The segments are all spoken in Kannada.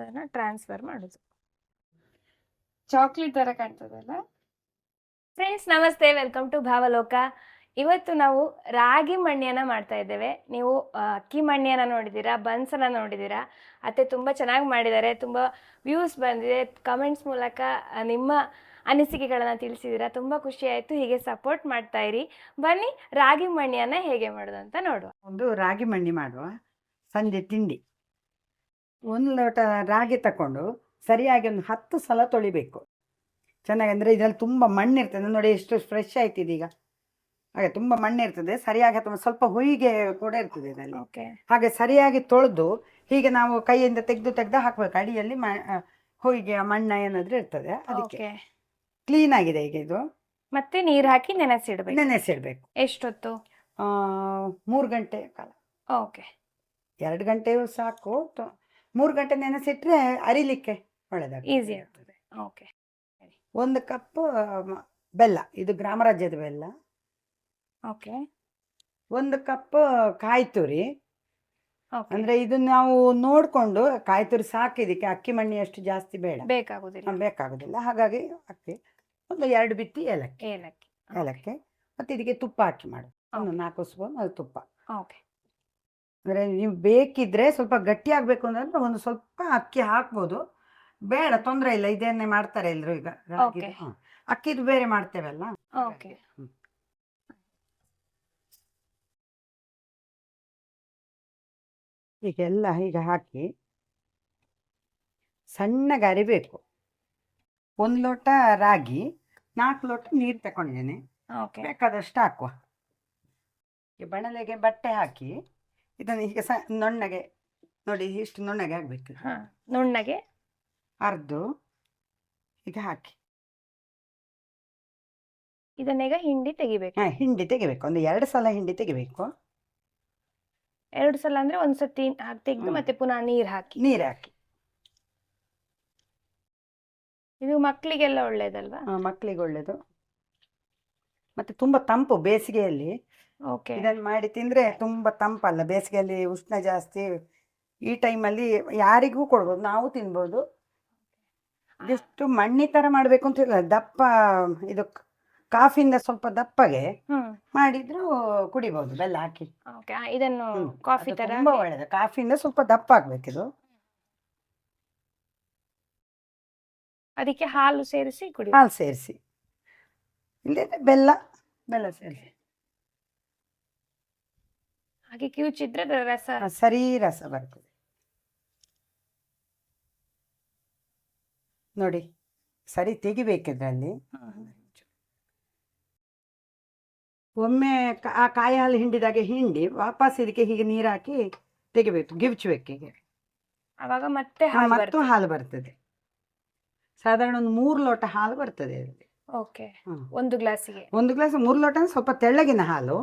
ಅದನ್ನ ಟ್ರಾನ್ಸ್ಫರ್ ಮಾಡೋದು. ಚಾಕ್ಲೇಟ್ ತರ ಕಾಣ್ತದಲ್ಲ? ಫ್ರೆಂಡ್ಸ್ ನಮಸ್ತೆ. Welcome to Bhavaloka. ಇವತ್ತು ನಾವು ರಾಗಿ ಮಣ್ಣಿಯನ್ನ ಮಾಡ್ತಾ ಇದ್ದೇವೆ. ನೀವು ಅಕ್ಕಿ ಮಣ್ಣಿಯನ್ನ ನೋಡಿದ್ದೀರಾ ಬನ್ಸನ್ನ ನೋಡಿದ್ದೀರಾ? ಅತ್ತೆ ತುಂಬ ಚೆನ್ನಾಗಿ ಮಾಡಿದ್ದಾರೆ. ತುಂಬ ವ್ಯೂಸ್ ಬಂದಿದೆ. ಕಮೆಂಟ್ಸ್ ಮೂಲಕ ನಿಮ್ಮ ಅನಿಸಿಕೆಗಳನ್ನು ತಿಳಿಸಿದ್ದೀರಾ? ತುಂಬ ಖುಷಿ ಆಯಿತು. ಹೀಗೆ ಸಪೋರ್ಟ್ ಮಾಡ್ತಾ ಇರಿ. ಬನ್ನಿ ರಾಗಿ ಮಣ್ಣಿಯನ್ನ ಹೇಗೆ ಮಾಡೋದು ಅಂತ ನೋಡುವ. ಒಂದು ರಾಗಿ ಮಣ್ಣಿ ಮಾಡುವ. ಸಂಜೆ ತಿಂಡಿ. ಒಂದು ಲೋಟ ರಾಗಿ ತಕೊಂಡು ಸರಿಯಾಗಿ ಒಂದು ಹತ್ತು ಸಲ ತೊಳಿಬೇಕು. ಚೆನ್ನಾಗಿ ಅಂದರೆ ಇದರಲ್ಲಿ ತುಂಬ ಮಣ್ಣು ಇರ್ತದೆ. ನೋಡಿ ಎಷ್ಟು ಫ್ರೆಶ್ ಆಯ್ತು ಇದೀಗ. ಹಾಗೆ ತುಂಬ ಮಣ್ಣು ಇರ್ತದೆ. ಸರಿಯಾಗಿ ಅಥವಾ ಸ್ವಲ್ಪ ಹೊಯ್ಗೆ ಕೂಡ ಇರ್ತದೆ ಇದರಲ್ಲಿ. ಓಕೆ. ಹಾಗೆ ಸರಿಯಾಗಿ ತೊಳೆದು ಹೀಗೆ ನಾವು ಕೈಯಿಂದ ತೆಗೆದು ತೆಗೆದು ಹಾಕಬೇಕು. ಅಡಿಯಲ್ಲಿ ಹೊಯ್ಗೆ ಮಣ್ಣ ಏನಾದರೂ ಇರ್ತದೆ ಅದಕ್ಕೆ. ಕ್ಲೀನ್ ಆಗಿದೆ ಈಗ ಇದು. ಮತ್ತೆ ನೀರು ಹಾಕಿ ನೆನೆಸಿಡ್ಬೇಕು ನೆನೆಸಿಡ್ಬೇಕು ಎಷ್ಟೊತ್ತು? ಮೂರು ಗಂಟೆ ಕಾಲ. ಓಕೆ. ಎರಡು ಗಂಟೆಯೂ ಸಾಕು. ಮೂರು ಗಂಟೆ ನೆನೆಸಿಟ್ರೆ ಅರಿಲಿಕ್ಕೆ ಒಳ್ಳೆದಾಗ್ತದೆ. ಈಸಿ ಆಗ್ತದೆ. ಓಕೆ ಒಂದು ಕಪ್ ಬೆಲ್ಲ ಇದು ಗ್ರಾಮರಾಜ್ಯದ ಬೆಲ್ಲ. ಓಕೆ ಒಂದು ಕಪ್ ಕಾಯಿ ತುರಿ ಓಕೆ ಅಂದ್ರೆ ಇದು ನಾವು ನೋಡ್ಕೊಂಡು ಕಾಯಿ ತುರಿ ಸಾಕು ಇದಕ್ಕೆ ಅಕ್ಕಿ ಮಣ್ಣಿ ಅಷ್ಟು ಜಾಸ್ತಿ ಬೇಡ. ಬೇಕಾಗುದಿಲ್ಲ. ಹ, ಬೇಕಾಗುದಿಲ್ಲ. ಹಾಗಾಗಿ ಅಕ್ಕಿ ಒಂದು ಎರಡು ಬಿತ್ತಿ ಏಲಕ್ಕಿ. ಏಲಕ್ಕಿ. ಏಲಕ್ಕಿ. ಮತ್ತೆ ಇದಕ್ಕೆ ತುಪ್ಪ ಹಾಕಿ ಮಾಡು ಒಂದು ನಾಲ್ಕು ಸ್ಪೂನ್ ಅದು ತುಪ್ಪ. ಓಕೆ ಅಂದ್ರೆ ನೀವು ಬೇಕಿದ್ರೆ ಸ್ವಲ್ಪ ಗಟ್ಟಿ ಆಗಬೇಕು ಅಂದ್ರೆ ಒಂದು ಸ್ವಲ್ಪ ಅಕ್ಕಿ ಹಾಕ್ಬೋದು. ಬೇಡ ತೊಂದರೆ ಇಲ್ಲ ಇದೇನೇ ಮಾಡ್ತಾರೆ ಎಲ್ಲರೂ ಈಗ ರಾಗಿದು. ಅಕ್ಕಿದು ಬೇರೆ ಮಾಡ್ತೇವಲ್ಲ ಓಕೆ ಹ್ಮ್. ಎಲ್ಲ ಹೀಗೆ ಹಾಕಿ ಸಣ್ಣಗೆ ಅರಿಬೇಕು. ಒಂದು ಲೋಟ ರಾಗಿ ನಾಲ್ಕು ಲೋಟ ನೀರು ತಗೊಂಡಿದ್ದೀನಿ. ಓಕೆ ಬೇಕಾದಷ್ಟು ಹಾಕುವ. ಈ ಬಣಲೆಗೆ ಬಟ್ಟೆ ಹಾಕಿ ಇದನ್ನು ಈಗ ಸ ನೊಣ್ಣಗೆ ನೋಡಿ ಇಷ್ಟು ನುಣ್ಣಗೆ ಆಗಬೇಕು. ಹಾ ನುಣ್ಣಗೆ. ಅರ್ದು ಈಗ ಹಾಕಿ. ಇದನ್ನೀಗ ಹಿಂಡಿ ತೆಗಿಬೇಕು. ಹಾಂ ಹಿಂಡಿ ತೆಗಿಬೇಕು. ಒಂದು ಎರಡು ಸಲ ಹಿಂಡಿ ತೆಗಿಬೇಕು. ಎರಡು ಸಲ ಅಂದ್ರೆ ಒಂದ್ಸತಿ ಹಾಕಿ ತೆಗೆದು ಹ್ಮ್. ಮತ್ತೆ ಪುನಃ ನೀರ್ ಹಾಕಿ. ನೀರು ಹಾಕಿ. ಇದು ಮಕ್ಕಳಿಗೆಲ್ಲ ಒಳ್ಳೇದಲ್ವಾ? ಮಕ್ಕಳಿಗೆ ಒಳ್ಳೇದು. ಮತ್ತೆ ತುಂಬಾ ತಂಪು ಬೇಸಿಗೆಯಲ್ಲಿ. ಓಕೆ. ಇದನ್ನು ಮಾಡಿ ತಿಂದ್ರೆ ತುಂಬಾ ತಂಪಲ್ಲ ಬೇಸಿಗೆಯಲ್ಲಿ ಉಷ್ಣ ಜಾಸ್ತಿ. ಈ ಟೈಮಲ್ಲಿ ಯಾರಿಗೂ ಕೊಡ್ಬೋದು ನಾವು ತಿನ್ಬೋದು. ಜಸ್ಟ್ ಮಣ್ಣಿ ತರ ಮಾಡ್ಬೇಕು ಅಂತ ಇಲ್ಲ ದಪ್ಪ ಇದು ಕಾಫಿಯಿಂದ ಸ್ವಲ್ಪ ದಪ್ಪಗೆ ಮಾಡಿದ್ರು ಕುಡಿಬಹುದು ಬೆಲ್ಲ ಹಾಕಿ. ಓಕೆ ಇದನ್ನು ಕಾಫಿ ತರ ತುಂಬಾ ಒಳ್ಳೇದು. ಕಾಫಿಯಿಂದ ಸ್ವಲ್ಪ ದಪ್ಪ ಆಗ್ಬೇಕಿದು ಅದಕ್ಕೆ ಹಾಲು ಸೇರಿಸಿ ಕುಡಿ ಹಾಲು ಸೇರಿಸಿ. ಇಲ್ಲದ್ರೆ ಬೆಲ್ಲ. ಬೆಲ್ಲ ಸೇರಿಸಿ ಹಾಗೆ ಕಿವುಚಿದ್ರೆ ರಸ. ಸರಿ ರಸ ಬರ್ತದೆ. ನೋಡಿ ಸರಿ ತೆಗಿಬೇಕಿದ್ರಲ್ಲಿ. ಒಮ್ಮೆ ಆ ಕಾಯಿ ಹಾಲು ಹಿಂಡಿದಾಗೆ ಹಿಂಡಿ ವಾಪಸ್ ಇದಕ್ಕೆ ಹೀಗೆ ನೀರು ಹಾಕಿ ತೆಗಿಬೇಕು ಗಿವ್ಚ್ಬೇಕು ಹೀಗೆ. ಅವಾಗ ಮತ್ತೆ ಹಾಲು ಮತ್ತು ಬರ್ತದೆ. ಹಾಲು ಬರ್ತದೆ. ಸಾಧಾರಣ ಒಂದು ಮೂರು ಲೋಟ ಹಾಲು ಬರ್ತದೆ ಇದರಲ್ಲಿ ಓಕೆ. ಹ್ಮ್. ಒಂದು ಗ್ಲಾಸಿಗೆ? ಒಂದು ಗ್ಲಾಸ್ ಮೂರು ಲೋಟ ಅಂದ್ರೆ ಸ್ವಲ್ಪ ತೆಳ್ಳಗಿನ ಹಾಲು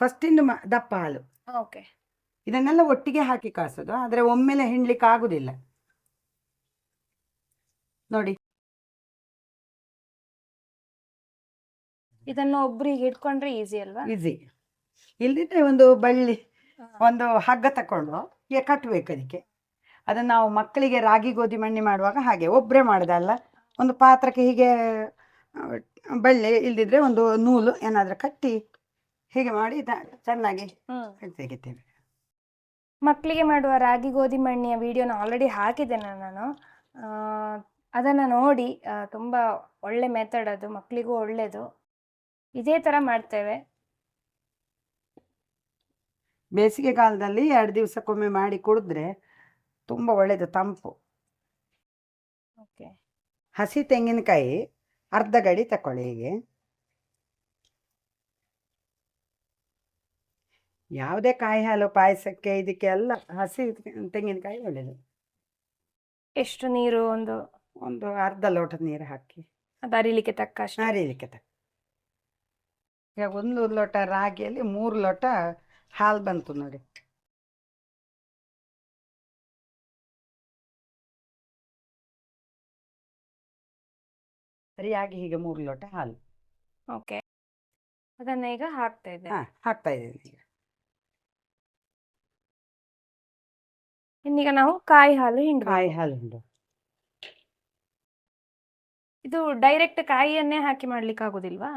ಫಸ್ಟಿಂದ ಮ ದಪ್ಪ ಹಾಲು. ಓಕೆ. ಇದನ್ನೆಲ್ಲ ಒಟ್ಟಿಗೆ ಹಾಕಿ ಕಾಸೋದು ಆದರೆ ಒಮ್ಮೆಲೆ ಹಿಂಡ್ಲಿಕ್ಕೆ ಆಗುದಿಲ್ಲ. ನೋಡಿ. ಇದನ್ನು ಒಬ್ರಿಗೆ ಇಟ್ಕೊಂಡ್ರೆ ಈಸಿ ಅಲ್ವಾ? ಈಸಿ ಇಲ್ದಿದ್ರೆ ಒಂದು ಬಳ್ಳಿ ಒಂದು ಹಗ್ಗ ತಕೊಂಡು ಕಟ್ಬೇಕು ಕಟ್ಟಬೇಕು ಅದಕ್ಕೆ. ಅದನ್ನ ನಾವು ಮಕ್ಕಳಿಗೆ ರಾಗಿ ಗೋಧಿ ಮಣ್ಣಿ ಮಾಡುವಾಗ ಹಾಗೆ ಒಬ್ಬರೇ ಮಾಡುದಲ್ಲ. ಒಂದು ಪಾತ್ರಕ್ಕೆ ಹೀಗೆ ಬಳ್ಳಿ ಇಲ್ದಿದ್ರೆ ಒಂದು ನೂಲು ಏನಾದರೂ ಕಟ್ಟಿ ಹೀಗೆ ಮಾಡಿ ಚೆನ್ನಾಗಿ ತೆಗಿತೇವೆ. ಮಕ್ಕಳಿಗೆ ಮಾಡುವ ರಾಗಿ ಗೋಧಿ ಮಣ್ಣಿಯ ವಿಡಿಯೋನ ಆಲ್ರೆಡಿ ಹಾಕಿದ್ದೇನೆ ನಾನು. ಅದನ್ನು ನೋಡಿ ತುಂಬ ಒಳ್ಳೆ ಮೆಥಡ್ ಅದು ಮಕ್ಕಳಿಗೂ ಒಳ್ಳೆಯದು ಇದೇ ತರ ಮಾಡ್ತೇವೆ. ಬೇಸಿಗೆ ಕಾಲದಲ್ಲಿ ಎರಡು ದಿವಸಕ್ಕೊಮ್ಮೆ ಮಾಡಿ ಕುಡಿದ್ರೆ ತುಂಬ ಒಳ್ಳೆಯದು ತಂಪು. ಓಕೆ ಹಸಿ ತೆಂಗಿನಕಾಯಿ ಅರ್ಧ ಗಡಿ ತಕೊಳ್ಳಿ ಹೀಗೆ. ಯಾವುದೇ ಕಾಯಿ ಹಾಲು ಪಾಯಸಕ್ಕೆ ಇದಕ್ಕೆ ಎಲ್ಲ ಹಸಿ ತೆಂಗಿನಕಾಯಿ ಒಳ್ಳೆಯದು ಎಷ್ಟು ನೀರು ಒಂದು? ಒಂದು ಅರ್ಧ ಲೋಟ ನೀರು ಹಾಕಿ. ಅದು ಅರಿಲಿಕ್ಕೆ ತಕ್ಕ ಅರಿಲಿಕ್ಕೆ ತಕ್ಕ. ಈಗ ಒಂದು ಲೋಟ ರಾಗಿಯಲ್ಲಿ ಮೂರು ಲೋಟ ಹಾಲು ಬಂತು ನೋಡಿ. ಸರಿಯಾಗಿ ಹೀಗೆ ಮೂರು ಲೋಟ ಹಾಲು. ಓಕೆ. ಅದನ್ನ ಈಗ ಹಾಕ್ತಾ ಇದ್ದೇನೆ ಹಾ ಹಾಕ್ತಾ ಇದ್ದೀನಿ ಈಗ. ಇನ್ನೀಗ ನಾವು ಕಾಯಿ ಹಾಲು ಹಿಂಡಿ ಕಾಯಿ ಹಾಲು ಹಿಂಡು ಇದು ಡೈರೆಕ್ಟ್ ಕಾಯಿಯನ್ನೇ ಹಾಕಿ ಮಾಡ್ಲಿಕ್ಕೆ ಆಗುದಿಲ್ವಾ?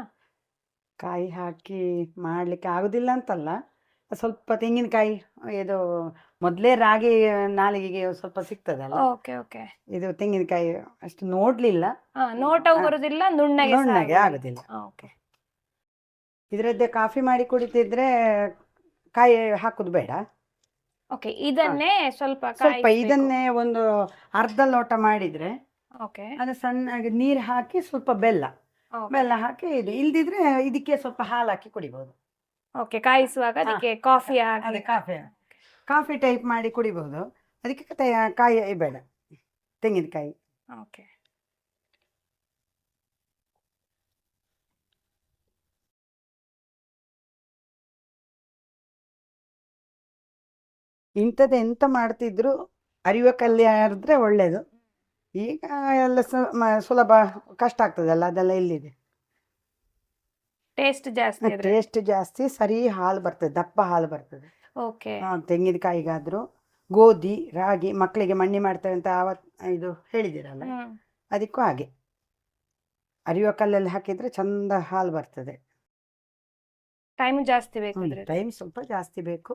ಕಾಯಿ ಹಾಕಿ ಮಾಡ್ಲಿಕ್ಕೆ ಆಗುದಿಲ್ಲ ಅಂತಲ್ಲ. ಸ್ವಲ್ಪ ತೆಂಗಿನಕಾಯಿ ಇದು ಮೊದಲೇ ರಾಗಿ ನಾಲಿಗೆಗೆ ಸ್ವಲ್ಪ ಸಿಗ್ತದಲ್ಲ? Okay okay. ಇದು ತೆಂಗಿನಕಾಯಿ ಅಷ್ಟು ನೋಡ್ಲಿಲ್ಲ. ಹಾ ನೋಟವು. ಬರುದಿಲ್ಲ ನುಣ್ಣಗೆ ಸಹ ನುಣ್ಣಗೆ ಆಗುದಿಲ್ಲ. ಓಕೆ. ಇದರದ್ದೇ ಕಾಫಿ ಮಾಡಿ ಕುಡಿತಿದ್ರೆ ಕಾಯಿ ಹಾಕುದು ಬೇಡ. ಓಕೆ ಇದನ್ನೇ ಸ್ವಲ್ಪ ಸ್ವಲ್ಪ ಇದನ್ನೇ ಒಂದು ಅರ್ಧ ಲೋಟ ಮಾಡಿದ್ರೆ ಓಕೆ. ಅದು ಸಣ್ಣಗೆ ನೀರು ಹಾಕಿ ಸ್ವಲ್ಪ ಬೆಲ್ಲ. ಬೆಲ್ಲ ಹಾಕಿ ಇದು ಇಲ್ದಿದ್ರೆ ಇದಕ್ಕೆ ಸ್ವಲ್ಪ ಹಾಲು ಹಾಕಿ ಕುಡಿಬಹುದು ಓಕೆ ಕಾಯಿಸುವಾಗ. ಅದಕ್ಕೆ ಕಾಫಿ ಅದೇ ಹಾಕಿ. ಕಾಫಿ ಟೈಪ್ ಮಾಡಿ ಕುಡಿಬಹುದು ಅದಕ್ಕೆ ಕಾಯಿ ಬೇಡ. ತೆಂಗಿನಕಾಯಿ. ಓಕೆ. ಇಂಥದ್ದು ಎಂತ ಮಾಡ್ತಿದ್ರು ಅರಿವ ಕಲ್ಲಿ ಆದ್ರೆ ಒಳ್ಳೇದು. ಈಗ ಎಲ್ಲ ಸ- ಮ- ಸುಲಭ ಕಷ್ಟ ಆಗ್ತದಲ್ಲ ಅದೆಲ್ಲ ಇಲ್ಲಿದೆ. ಟೇಸ್ಟ್ ಜಾಸ್ತಿ ಟೇಸ್ಟ್ ಜಾಸ್ತಿ ಸರಿ ಹಾಲು ಬರ್ತದೆ ದಪ್ಪ ಹಾಲು ಬರ್ತದೆ. ಓಕೆ. ತೆಂಗಿನಕಾಯಿಗಾದ್ರು ಗೋಧಿ ರಾಗಿ ಮಕ್ಕಳಿಗೆ ಮಣ್ಣಿ ಮಾಡ್ತೇವೆ ಅಂತ ಆವತ್ ಇದು ಹೇಳಿದಿರಲ್ಲ ಅದಕ್ಕೂ ಹಾಗೆ. ಅರಿಯುವ ಕಲ್ಲಲ್ಲಿ ಹಾಕಿದ್ರೆ ಚಂದ ಹಾಲು ಬರ್ತದೆ. ಟೈಮ್ ಜಾಸ್ತಿ ಬೇಕು ಟೈಮ್ ಸ್ವಲ್ಪ ಜಾಸ್ತಿ ಬೇಕು.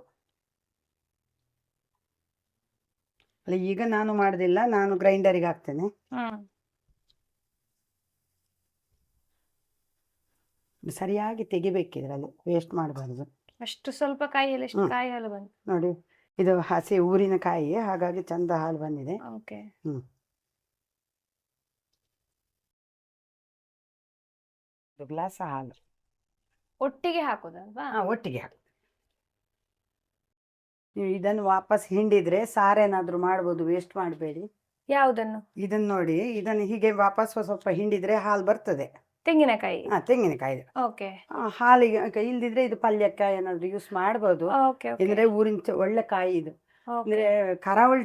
ಅಲ್ಲ ಈಗ ನಾನು ಮಾಡುದಿಲ್ಲ ನಾನು ಗ್ರೈಂಡರಿಗೆ ಹಾಕ್ತೇನೆ. ಸರಿಯಾಗಿ ಸರಿಯಾಗಿ ತೆಗಿಬೇಕಿದ್ರಲ್ಲಿ ವೇಸ್ಟ್ ಮಾಡಬಾರ್ದು. ಅಷ್ಟು ಸ್ವಲ್ಪ ಕಾಯಿಯಲ್ಲಿ ಎಷ್ಟು ಹ್ಮ್. ಕಾಯಿ ಹಾಲು ಬಂತು. ನೋಡಿ ಇದು ಹಸಿ ಊರಿನ ಕಾಯಿ ಹಾಗಾಗಿ ಚಂದ ಹಾಲು ಬಂದಿದೆ. ಓಕೆ. ಒಂದು ಗ್ಲಾಸ್ ಹಾಲು. ಒಟ್ಟಿಗೆ ಹಾಕೋದಲ್ವಾ? ಹಾ ಒಟ್ಟಿಗೆ ಹಾಕಿ. ನೀವು ಇದನ್ನು ವಾಪಸ್ ಹಿಂಡಿದ್ರೆ ಸಾರೇನಾದ್ರೂ ಮಾಡ್ಬೋದು ವೇಸ್ಟ್ ಮಾಡಬೇಡಿ. ಯಾವುದನ್ನು? ಇದನ್ನ ನೋಡಿ ಇದನ್ನು ಹೀಗೆ ವಾಪಸ್ ಸ್ವಲ್ಪ ಹಿಂಡಿದ್ರೆ ಹಾಲು ಬರ್ತದೆ. ತೆಂಗಿನಕಾಯಿ. ಹಾ ತೆಂಗಿನಕಾಯಿ ಓಕೆ. ಆ, ಹಾಲಿಗೆ ಕ- ಇಲ್ದಿದ್ರೆ ಇದು ಪಲ್ಯಕ್ಕೆ ಏನಾದ್ರು ಯೂಸ್ ಮಾಡ್ಬೋದು. ಓಕೆ ಅಂದ್ರೆ ಊರಿನ ಚ- ಒಳ್ಳೆ ಕಾಯಿ ಇದು. ಅಂದ್ರೆ ಕರಾವಳಿ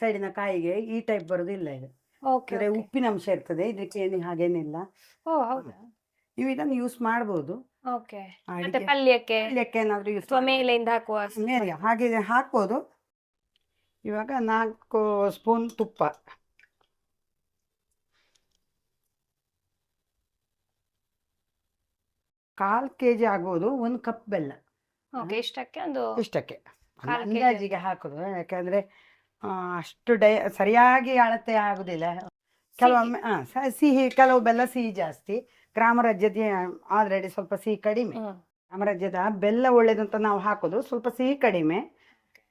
ಸೈಡಿನ ಕಾಯಿಗೆ ಈ ಟೈಪ್ ಬರೋದಿಲ್ಲ ಇದು. ಓಕೆ ಅಂದ್ರೆ ಉಪ್ಪಿನ ಅಂಶ ಇರ್ತದೆ ಇದಕ್ಕೆ ಏನು ಹಾಗೇನಿಲ್ಲ. ಓ ಹೌದಾ? ನೀವು ಇದನ್ನು ಯೂಸ್ ಮಾಡ್ಬೋದು. ಓಕೆ. ಆ, ಮತ್ತೆ ಅಡಿಗೆ. ಪಲ್ಯಕ್ಕೆ? ಪಲ್ಯಕ್ಕೆ ಏನಾದ್ರು ಯೂಸ್ ಅಥವಾ ಮೇಲೆಯಿಂದ ಹಾಕುವ ಹಾಗೆ ಹಾಕ್ಬೋದು. ಇವಾಗ ನಾಲ್ಕು ಸ್ಪೂನ್ ತುಪ್ಪ. ಕಾಲ್ ಕೆಜಿ ಆಗೋದು ಆಗ್ಬೋದು ಒಂದು ಕಪ್ ಬೆಲ್ಲ. ಓಕೆ ಇಷ್ಟಕ್ಕೆ ಒಂದು ಇಷ್ಟಕ್ಕೆ. ಕಾಲ್ kg. ಅಂದಾಜಿಗೆ ಹಾಕೋದು ಯಾಕಂದ್ರೆ ಆ, ಅಷ್ಟು ಡೈ ಸರಿಯಾಗಿ ಅಳತೆ ಆಗುದಿಲ್ಲ. ಕೆಲವೊಮ್ಮೆ ಸ- ಸಿಹಿ ಕೆಲವು ಬೆಲ್ಲ ಸಿಹಿ ಜಾಸ್ತಿ. ಗ್ರಾಮ ರಾಜ್ಯದ ಆಲ್ರೆಡಿ ಸ್ವಲ್ಪ ಸಿಹಿ ಕಡಿಮೆ. ಹ್ಮ್. ಗ್ರಾಮರಾಜ್ಯದ ಬೆಲ್ಲ ಒಳ್ಳೇದು ಅಂತ ನಾವು ಹಾಕೋದು ಸ್ವಲ್ಪ ಸಿಹಿ ಕಡಿಮೆ.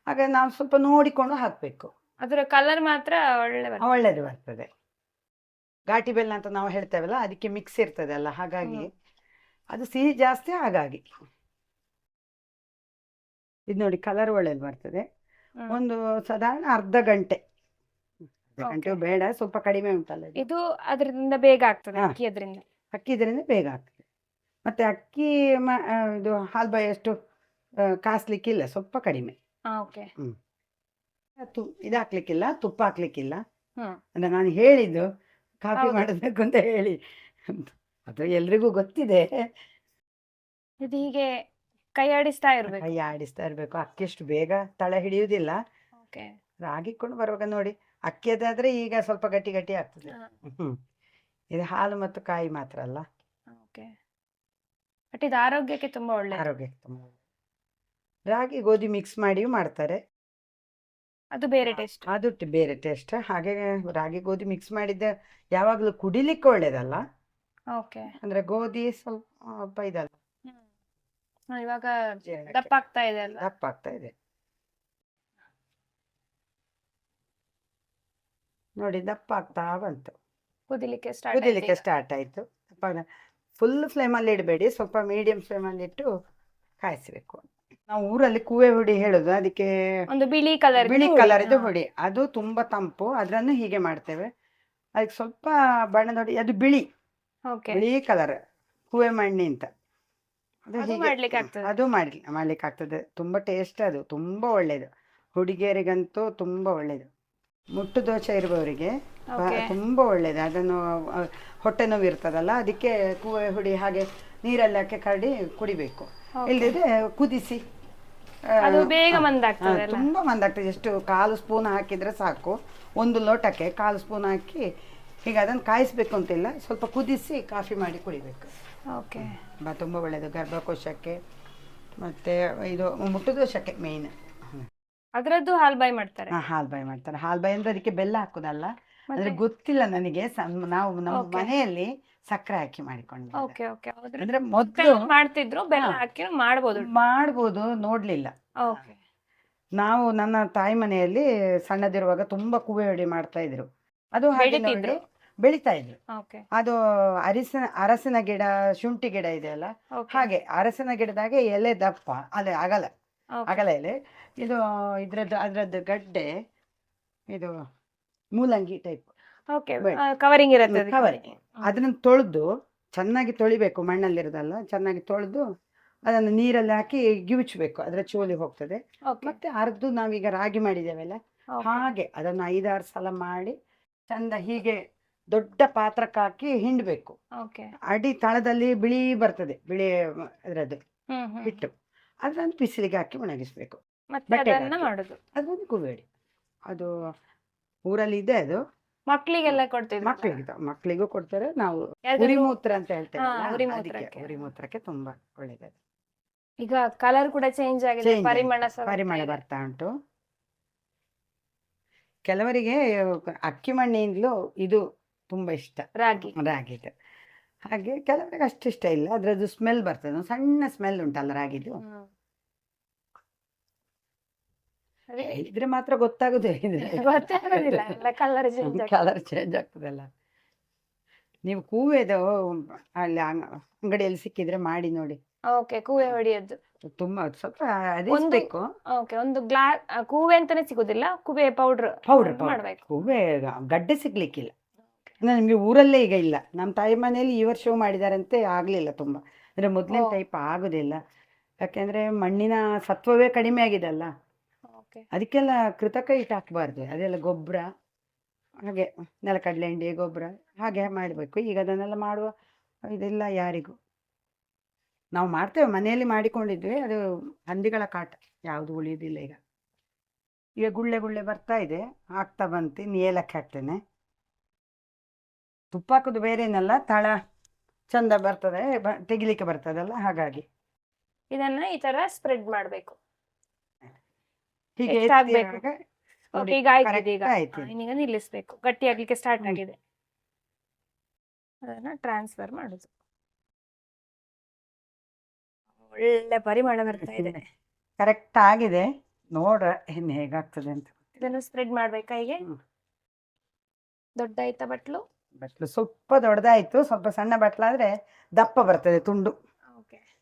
ಹಾಗೆ ನಾವು ಸ್ವಲ್ಪ ನೋಡಿಕೊಂಡು ಹಾಕಬೇಕು. ಅದರ ಕಲರ್ ಮಾತ್ರ ಒಳ್ಳೆ ಬರ್ತದೆ. ಒಳ್ಳೇದು ಬರ್ತದೆ. ಘಾಟಿ ಬೆಲ್ಲ ಅಂತ ನಾವು ಹೇಳ್ತೇವಲ್ಲ ಅದಕ್ಕೆ ಮಿಕ್ಸ್ ಇರ್ತದೆ ಅಲ್ಲ ಹಾಗಾಗಿ ಹ್ಮ್. ಅದು ಸಿಹಿ ಜಾಸ್ತಿ ಹಾಗಾಗಿ. ಇದು ನೋಡಿ ಕಲರ್ ಒಳ್ಳೇದು ಬರ್ತದೆ. ಒಂದು ಸಾಧಾರಣ ಅರ್ಧ ಗಂಟೆ. ಗಂಟೆ ಬೇಡ ಸ್ವಲ್ಪ ಕಡಿಮೆ ಉಂಟಲ್ಲ ಇದು. ಅದರಿಂದ ಬೇಗ ಆಗ್ತದೆ ಅಕ್ಕಿ ಅದರಿಂದ. ಅಕ್ಕಿ ಇದರಿಂದ ಬೇಗ ಆಗ್ತದೆ. ಮತ್ತೆ ಅಕ್ಕಿ ಇದು ಹಾಲ್ಬ ಎಷ್ಟು ಕಾಸ್ಲಿಕ್ಕಿಲ್ಲ ಸ್ವಲ್ಪ ಕಡಿಮೆ. ಓಕೆ ತು ಇದು ಹಾಕ್ಲಿಕ್ಕಿಲ್ಲ ತುಪ್ಪ ಹಾಕ್ಲಿಕ್ಕಿಲ್ಲ. ಅಂದ್ರೆ ನಾನು ಹೇಳಿದ್ದು ಕಾಫಿ. ಮಾಡಬೇಕು ಅಂತ ಹೇಳಿ. ಅದು ಎಲ್ರಿಗೂ ಗೊತ್ತಿದೆ. ಇದು ಹೀಗೆ ಕೈ ಆಡಿಸ್ತಾ ಇರ್ಬೇಕು. ಕೈ ಆಡಿಸ್ತಾ ಇರ್ಬೇಕು. ಅಕ್ಕಿ ಅಷ್ಟು ಬೇಗ ತಳ ಹಿಡಿಯುವುದಿಲ್ಲ. ಓಕೆ. ರಾಗಿಕೊಂಡು ಬರುವಾಗ ನೋಡಿ. ಅಕ್ಕಿಯದಾದ್ರೆ ಈಗ ಸ್ವಲ್ಪ ಗಟ್ಟಿ ಗಟ್ಟಿ ಆಗ್ತದೆ. ಹ್ಮ್. ಇದು ಹಾಲು ಮತ್ತು ಕಾಯಿ ಮಾತ್ರ ಅಲ್ಲ. ಓಕೆ. ಬಟ್ ಇದು ಆರೋಗ್ಯಕ್ಕೆ ತುಂಬಾ ಒಳ್ಳೆ ಆರೋಗ್ಯಕ್ಕೆ ತುಂಬಾ ಒಳ್ಳೆದು. ರಾಗಿ ಗೋಧಿ ಮಿಕ್ಸ್ ಮಾಡಿಯೂ ಮಾಡ್ತಾರೆ. ಅದು ಬೇರೆ ಟೇಸ್ಟ್. ಅದು ಟ- ಬೇರೆ ಟೇಸ್ಟ್. ಹಾಗೆ ರಾಗಿ ಗೋಧಿ ಮಿಕ್ಸ್ ಮಾಡಿದ್ದ ಯಾವಾಗಲೂ ಕುಡಿಲಿಕ್ಕೆ ಒಳ್ಳೇದಲ್ಲ. ಓಕೆ. ಅಂದ್ರೆ ಗೋಧಿ ಸ್ವಲ್ಪ ಇದಲ್ಲ. ಇವಾಗ ದಪ್ಪ ಆಗ್ತಾ ಇದೆ ಅಲ್ಲ ದಪ್ಪ ಆಗ್ತಾ ಇದೆ. ನೋಡಿ ದಪ್ಪ ಆಗ್ತಾ ಬಂತು. ಕುದಿಲಿಕ್ಕೆ ಸ್ಟಾರ್ಟ್ ಕುದಿಲಿಕ್ಕೆ ಸ್ಟಾರ್ಟ್ ಆಯ್ತು. ದಪ್ಪ ಫುಲ್ ಫ್ಲೇಮಲ್ಲಿ ಇಡಬೇಡಿ ಸ್ವಲ್ಪ ಮೀಡಿಯಂ ಫ್ಲೇಮಲ್ಲಿ ಇಟ್ಟು ಕಾಯಿಸಬೇಕು. ನಾವು ಊರಲ್ಲಿ ಕೂವೆ ಹುಡಿ ಹೇಳುದು ಅದಕ್ಕೆ ಒಂದು ಬಿಳಿ ಕಲರ್ ಬಿಳಿ ಕಲರ್ ಇದು ಹುಡಿ. ಅದು ತುಂಬಾ ತಂಪು ಅದನ್ನು ಹೀಗೆ ಮಾಡ್ತೇವೆ. ಅದಕ್ಕೆ ಸ್ವಲ್ಪ ಬಣ್ಣದ ಹುಡಿ ಅದು ಬಿಳಿ. ಬಿಳಿ ಕಲರ್ ಹೂವೆ ಮಣ್ಣಿ ಅಂತ. ಅದು ಮಾಡ್ಲಿಕ್ಕೆ ಆಗ್ತದೆ. ಅದು ಮಾಡ್ಲಿ ಮಾಡ್ಲಿಕ್ಕೆ ಆಗ್ತದೆ. ತುಂಬಾ ಟೇಸ್ಟ್ ಅದು ತುಂಬಾ ಒಳ್ಳೇದು. ಹುಡುಗಿಯರಿಗಂತೂ ತುಂಬಾ ಒಳ್ಳೇದು. ಮುಟ್ಟು ದೋಷ ಇರುವವರಿಗೆ ತುಂಬಾ ಒಳ್ಳೇದು. ಅದನ್ನು ಹೊಟ್ಟೆ ನೋವು ಇರ್ತದಲ್ಲ ಅದಕ್ಕೆ ಕೂವೆ ಹುಡಿ ಹಾಗೆ ನೀರಲ್ಲಿ ಹಾಕಿ ಕರಡಿ ಕುಡಿಬೇಕು. ಇಲ್ಲದಿದ್ರೆ ಕುದಿಸಿ ಅದು ಬೇಗ ಮಂದಾಗ್ತದೆ ತುಂಬಾ ಮಂದಾಗ್ತದೆ. ಎಷ್ಟು ಕಾಲು ಸ್ಪೂನ್ ಹಾಕಿದ್ರೆ ಸಾಕು. ಒಂದು ಲೋಟಕ್ಕೆ ಕಾಲು ಸ್ಪೂನ್ ಹಾಕಿ ಈಗ ಅದನ್ನು ಕಾಯಿಸ್ಬೇಕು ಅಂತಿಲ್ಲ. ಸ್ವಲ್ಪ ಕುದಿಸಿ ಕಾಫಿ ಮಾಡಿ ಕುಡಿಬೇಕು. ಓಕೆ. ತುಂಬ ಒಳ್ಳೆಯದು ಗರ್ಭಕೋಶಕ್ಕೆ ಮತ್ತೆ ಇದು ಮುಟ್ಟುದೋಷಕ್ಕೆ ಮೇಯ್ನ್ ಅದರದ್ದು ಹಾಲ್ ಬಾಯಿ ಮಾಡ್ತಾರೆ. ಹಾಲು ಬಾಯಿ ಮಾಡ್ತಾರೆ. ಹಾಲು ಬಾಯಿ ಅಂದ್ರೆ ಅದಕ್ಕೆ ಬೆಲ್ಲ ಹಾಕೋದಲ್ಲ? ಅಂದ್ರೆ ಗೊತ್ತಿಲ್ಲ ನನಗೆ. ಸಣ್ಣ- ನಾವು ನಮ್ಮ ಮನೆಯಲ್ಲಿ ಸಕ್ಕರೆ ಹಾಕಿ ಮಾಡಿಕೊಂಡು ಓಕೆ ಓಕೆ ಹೌದ್ರ. ಅಂದ್ರೆ ಮೊದಲು ಮಾಡ್ತಿದ್ರು ಬೆಲ್ಲ ಹಾಕಿ ಮಾಡ್ಬೋದು. ಮಾಡ್ಬೋದು ನೋಡ್ಲಿಲ್ಲ. ಓಕೆ ನಾವು ನನ್ನ ತಾಯಿ ಮನೆಯಲ್ಲಿ ಸಣ್ಣದಿರುವಾಗ ತುಂಬಾ ಕುವೆ ಹೊಡಿ ಮಾಡ್ತಾ ಇದ್ರು. ಅದು ಹಾಗೆ? ಬೆಳಿತಾ ಇದ್ರು. ಅದು ಅರಿಸಿನ ಅರಸಿನ ಗಿಡ ಶುಂಠಿ ಗಿಡ ಇದೆ ಅಲ್ಲ ಹಾಗೆ ಅರಸಿನ ಗಿಡದಾಗೆ ಎಲೆ ದಪ್ಪ. ಅದೇ ಅಗಲ. ಅಗಲ ಎಲೆ. ಇದು ಇದ್ರದ್ದು ಅದ್ರದ್ದು ಗಡ್ಡೆ ಇದು ಮೂಲಂಗಿ ಟೈಪ್ ಕವರಿಂಗ್ ಇರುತ್ತೆ. ಅದನ್ನ ತೊಳೆದು ಚೆನ್ನಾಗಿ ತೊಳಿಬೇಕು ಮಣ್ಣಲ್ಲಿರೋದಲ್ಲ ಚೆನ್ನಾಗಿ ತೊಳೆದು ಅದನ್ನು ನೀರಲ್ಲಿ ಹಾಕಿ ಗಿವುಚ್ಬೇಕು ಅದರ ಚೋಲಿ ಹೋಗ್ತದೆ. ಮತ್ತೆ ಅರ್ದು ನಾವೀಗ ರಾಗಿ ಮಾಡಿದ್ದೇವಲ್ಲ. ಹಾಗೆ ಅದನ್ನು ಐದಾರು ಸಲ ಮಾಡಿ ಚಂದ ಹೀಗೆ ದೊಡ್ಡ ಪಾತ್ರಕ್ಕಾಕಿ ಹಿಂಡ್ಬೇಕು. ಅಡಿ ತಳದಲ್ಲಿ ಬಿಳಿ ಬರ್ತದೆ ಬಿಳಿ ಅದರದ್ದು ಹಿಟ್ಟು. ಅದನ್ನು ಬಿಸಿಲಿಗೆ ಹಾಕಿ ಒಣಗಿಸ್ಬೇಕು. ಅದೊಂದು ಕುಬೇಡಿ ಅದು ಊರಲ್ಲಿ ಇದೆ ಅದು ಮಕ್ಕಳಿಗೆಲ್ಲ ಕೊಡ್ತಿದ್ರು ಮಕ್ಕಳಿಗೆ ಮಕ್ಕಳಿಗೂ ಕೊಡ್ತಾರೆ. ನಾವು ಉರಿಮೂತ್ರ ಅಂತ ಹೇಳ್ತೇವೆ ಉರಿಮೂತ್ರಕ್ಕೆ. ತುಂಬಾ ಒಳ್ಳೇದು ಈಗ ಕಲರ್ ಕೂಡ ಚೇಂಜ್ ಆಗಿದೆ ಪರಿಮಳ ಪರಿಮಳ ಬರ್ತಾ ಉಂಟು. ಕೆಲವರಿಗೆ ಅಕ್ಕಿ ಮಣ್ಣಿಂದಲೂ ಇದು ತುಂಬಾ ಇಷ್ಟ. ರಾಗಿ. ರಾಗಿದು ಹಾಗೆ ಕೆಲವರಿಗೆ ಅಷ್ಟು ಇಷ್ಟ ಇಲ್ಲ. ಅದ್ರದ್ದು ಸ್ಮೆಲ್ ಬರ್ತದೆ. ಒಂದು ಸಣ್ಣ ಸ್ಮೆಲ್ ಉಂಟಲ್ಲ ರಾಗಿದು. ಇದ್ರೆ ಮಾತ್ರ ಗೊತ್ತಾಗುದೇ ಕಲರ್ ಚೇಂಜ್ ಕಲರ್ ಚೇಂಜ್ ಆಗ್ತದಲ್ಲ. ನೀವು ಕೂವೆದು ಅಲ್ಲಿ ಅಂಗ- ಅಂಗಡಿಯಲ್ಲಿ ಸಿಕ್ಕಿದ್ರೆ ಮಾಡಿ ನೋಡಿ. ಓಕೆ ಕೂವೆ ಹೊಡೆಯೋದು ತುಂಬಾ ಸ್ವಲ್ಪ ಅದಿಸ್ಬೇಕು ಓಕೆ ಒಂದು ಗ್ಲಾ ಕೂವೆ ಅಂತಾನೆ ಸಿಗುದಿಲ್ಲ. ಕೂವೆ ಪೌಡರ್ ಪೌಡರ್ ಮಾಡ್ಬೇಕು. ಕೂವೆ ಗಡ್ಡೆ ಸಿಗ್ಲಿಕ್ಕಿಲ್ಲ. ನಿಮ್ಗೆ ಊರಲ್ಲೇ ಈಗ ಇಲ್ಲ. ನಮ್ಮ ತಾಯಿ ಮನೆಯಲ್ಲಿ ಈ ವರ್ಷವೂ ಮಾಡಿದಾರಂತೆ ಆಗಲಿಲ್ಲ ತುಂಬಾ. ಅಂದ್ರೆ ಮೊದಲಿನ. ಟೈಪ್ ಆಗೋದಿಲ್ಲ. ಯಾಕೆಂದ್ರೆ ಮಣ್ಣಿನ ಸತ್ವವೇ ಕಡಿಮೆ ಆಗಿದೆ ಅಲ್ಲ. ಅದಕ್ಕೆಲ್ಲ ಕೃತಕ ಇಟ್ಟು ಹಾಕಬಾರ್ದು. ಅದೆಲ್ಲ ಗೊಬ್ಬರ ಹಾಗೆ ನೆಲಕಡಲೆ ಹಿಂಡಿ ಗೊಬ್ಬರ ಹಾಗೆ ಮಾಡಬೇಕು. ಈಗ ಅದನ್ನೆಲ್ಲ ಮಾಡುವ ಇದೆಲ್ಲ ಯಾರಿಗೂ. ನಾವು ಮಾಡ್ತೇವೆ. ಮನೆಯಲ್ಲಿ ಮಾಡಿಕೊಂಡಿದ್ವಿ. ಅದು ಹಂದಿಗಳ ಕಾಟ. ಯಾವುದು ಉಳಿಯೋದಿಲ್ಲ ಈಗ. ಈಗ ಗುಳ್ಳೆ ಗುಳ್ಳೆ ಬರ್ತಾ ಇದೆ. ಆಗ್ತಾ ಬಂತು. ನೀಲಕ್ಕೆ ಏಲಕ್ಕಿ ಹಾಕ್ತೇನೆ. ತುಪ್ಪ ಹಾಕೋದು ಬೇರೆನಲ್ಲ ತಳ ಚಂದ ಬರ್ತದೆ ಬ- ತೆಗಿಲಿಕ್ಕೆ ಬರ್ತದಲ್ಲ ಹಾಗಾಗಿ. ಇದನ್ನ ಈ ತರ ಸ್ಪ್ರೆಡ್ ಮಾಡ್ಬೇಕು. ಹೀಗೆ? ಎತ್ತಿರುವಾಗ ನೋಡಿ, ಈಗ. ಆಯ್ತು ಈಗ ಆಯ್ತು ನಿಲ್ಲಿಸ್ಬೇಕು. ಗಟ್ಟಿ ಆಗ್ಲಿಕ್ಕೆ ಸ್ಟಾರ್ಟ್ ಹ್ಮ್. ಆಗಿದೆ. ಅದನ್ನ ಟ್ರಾನ್ಸ್ಫರ್ ಮಾಡುದು. ಒಳ್ಳೆ ಪರಿಮಳ ಬರ್ತಾ ಇದೆ. ಕರೆಕ್ಟ್ ಆಗಿದೆ. ನೋಡ್ರ ಇನ್ ಹೇಗಾಗ್ತದೆ ಅಂತ ಇದನ್ನು ಸ್ಪ್ರೆಡ್ ಮಾಡ್ಬೇಕಾ ಹೀಗೆ? ಹ್ಮ್. ದೊಡ್ಡ ಆಯ್ತಾ ಬಟ್ಲು? ಬಟ್ಲು ಸ್ವಲ್ಪ ದೊಡ್ಡದಾಯ್ತು ಸ್ವಲ್ಪ ಸಣ್ಣ ಬಟ್ಲಾದ್ರೆ ದಪ್ಪ ಬರ್ತದೆ ತುಂಡು. ಓಕೆ.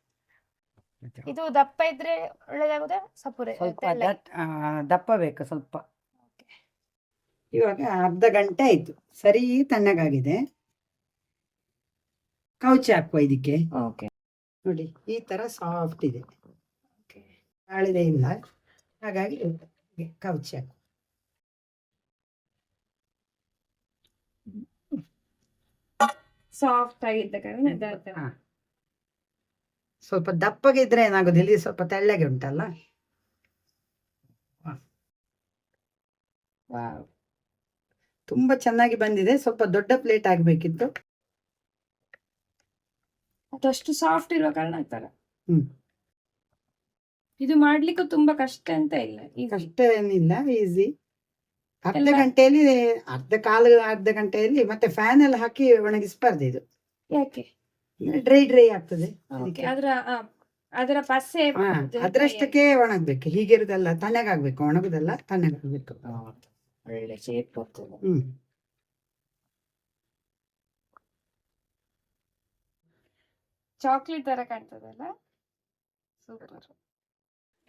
ಇದು ದಪ್ಪ ಇದ್ರೆ ಒಳ್ಳೇದಾಗುದ ಸಪುರೆ ಸ್ವಲ್ಪ ತೆಳ್ಳಗೆ? ದಟ್- ಆ, ದಪ್ಪ ಬೇಕು ಸ್ವಲ್ಪ. ಇವಾಗ ಅರ್ಧ ಗಂಟೆ ಆಯ್ತು ಸರಿ ತಣ್ಣಗಾಗಿದೆ. ಕೌಚಿ ಹಾಕುವ ಇದಕ್ಕೆ. ಓಕೆ. ನೋಡಿ ಈ ತರ ಸಾಫ್ಟ್ ಇದೆ. ಇಲ್ಲ ಹಾಗಾಗಿ ಹೀಗೆ ಕೌಚಿ ಹಾಕು ಸಾಫ್ಟ್ ಆಗಿದ್ದ ಕಾರಣ. ಹಾ. ಸ್ವಲ್ಪ ದಪ್ಪಗೆ ಇದ್ರೆ ಏನಾಗೋದು? ಇಲ್ಲಿ ಸ್ವಲ್ಪ ತೆಳ್ಳಗೆ ಉಂಟಲ್ಲ? ವಾವ್. ತುಂಬಾ ಚೆನ್ನಾಗಿ ಬಂದಿದೆ. ಸ್ವಲ್ಪ ದೊಡ್ಡ ಪ್ಲೇಟ್ ಆಗ್ಬೇಕಿತ್ತು. ಅದಷ್ಟು ಸಾಫ್ಟ್ ಇರುವ ಕಾರಣ ಹ್ಮ್. ಇದು ಮಾಡ್ಲಿಕ್ಕೂ ತುಂಬಾ ಕಷ್ಟ ಅಂತ ಇಲ್ಲ. ಈಗ ಕಷ್ಟ ಏನಿಲ್ಲ ಈಸಿ. ಅರ್ಧ ಗಂಟೆಯಲ್ಲಿ ಅರ್ಧ ಕಾಲು ಅರ್ಧ ಗಂಟೆಯಲ್ಲಿ ಮತ್ತೆ ಫ್ಯಾನ್ ಎಲ್ಲ ಹಾಕಿ ಒಣಗಿಸ್ಬಾರ್ದು ಇದು. ಯಾಕೆ? ಡ್ರೈ ಡ್ರೈ ಆಗ್ತದೆ. ಅದಕ್ಕೆ. ಅದರ ಅದರ ಪಸೆ ಹಾ, ಅದ್ರಷ್ಟಕ್ಕೆ ಒಣಗ್ಬೇಕು. ಹೀಗಿರುದಲ್ಲ ತಣ್ಣಗಾಗ್ಬೇಕು. ಒಣಗುದಲ್ಲ ತಣ್ಣಗಾಗ್ಬೇಕು. ಒಳ್ಳೆ ಶೇಪ್ ಬರ್ತದೆ. ಹ್ಮ್. ಚಾಕ್ಲೇಟ್ ತರ ಕಾಣ್ತದಲ್ಲ? ಸೂಪರ್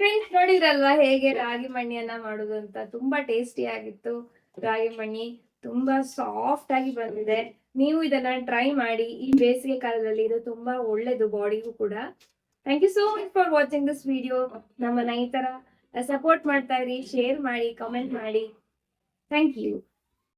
ಫ್ರೆಂಡ್ಸ್ ನೋಡಿದ್ರಲ್ವಾ ಹೇಗೆ ರಾಗಿ ಮಣ್ಣಿಯನ್ನ ಮಾಡುದು ಅಂತ? ತುಂಬಾ ಟೇಸ್ಟಿ ಆಗಿತ್ತು ರಾಗಿ ಮಣ್ಣಿ. ತುಂಬಾ ಸಾಫ್ಟ್ ಆಗಿ ಬಂದಿದೆ. ನೀವು ಇದನ್ನ ಟ್ರೈ ಮಾಡಿ, ಈ ಬೇಸಿಗೆ ಕಾಲದಲ್ಲಿ ಇದು ತುಂಬಾ ಒಳ್ಳೇದು ಬಾಡಿಗೂ ಕೂಡ. Thank you so much for watching this video ನಮ್ಮನ್ನ ಈ ತರ ಸಪೋರ್ಟ್ ಮಾಡ್ತಾ ಇರಿ ಶೇರ್ ಮಾಡಿ ಕಮೆಂಟ್ ಮಾಡಿ. Thank you